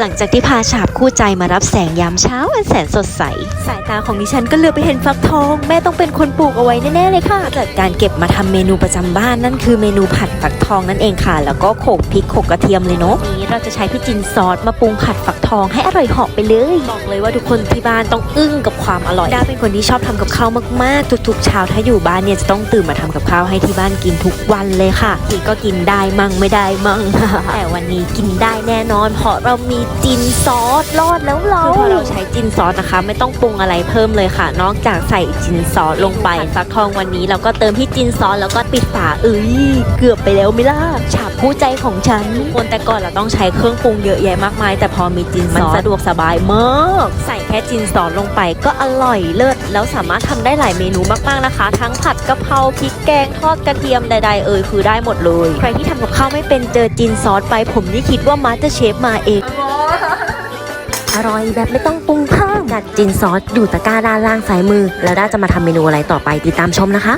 หลังจากที่พาฉาบคู่ใจมารับแสงยามเช้าอันแสนสดใส สายตาของดิฉันก็เลือไปเห็นฟักทอง แม่ต้องเป็นคนปลูกเอาไว้แน่ๆเลยค่ะจัดการเก็บมาทำเมนูประจำบ้านนั่นคือเมนูผัดฟักทองนั่นเองค่ะ แล้วก็โขลกพริกโขลกกระเทียมเลยเนาะนี้เราจะใช้พี่จินซอสมาปรุงผัดฟักทองให้อร่อยเหาะไปเลยบอกเลยว่าทุกคนที่บ้านต้องอึ้งกับความอร่อยดาเป็นคนที่ชอบทำกับข้าวมากๆ ทุกๆเช้าถ้าอยู่บ้านเนี่ยจะต้องตื่นมาทำกับข้าวให้ที่บ้านกินทุกวันเลยค่ะกินก็กินได้มั่งไม่ได้มั่งแต่วันนี้กินได้แน่นอนเพราะเรามีจินซอสรอดแล้วเราคือพอเราใช้จินซอสนะคะ ไม่ต้องปรุงอะไรเพิ่มเลยค่ะ นอกจากใส่จินซอสลงไปฟักทองวันนี้เราก็เติมที่จินซอสแล้วก็ปิดฝาเอ้ยเกือบไปแล้วไหม่ล่ะฉาบผู้ใจของฉันทุกคนแต่ก่อนเราต้องใช้เครื่องปรุงเยอะแยะมากมาย แต่พอมีจินซอสมันสะดวกสบายมากใส่แค่จินซอสลงไปก็อร่อยเลิศแล้วสามารถทำได้หลายเมนูมากๆนะคะ ทั้งผัดกะเพราพริกแกงทอดกระเทียมใด ๆ เอ่ยคือได้หมดเลย ใครที่ทำกับข้าวไม่เป็นเจอจินซอสไปผมนี่คิดว่ามาสเตอร์เชฟมาเอง อร่อยแบบไม่ต้องปรุงเพิ่มจัดจินซอสอยู่ตะกร้าด้านล่างซ้ายมือ แล้วด้าจะมาทำเมนูอะไรต่อไปติดตามชมนะคะ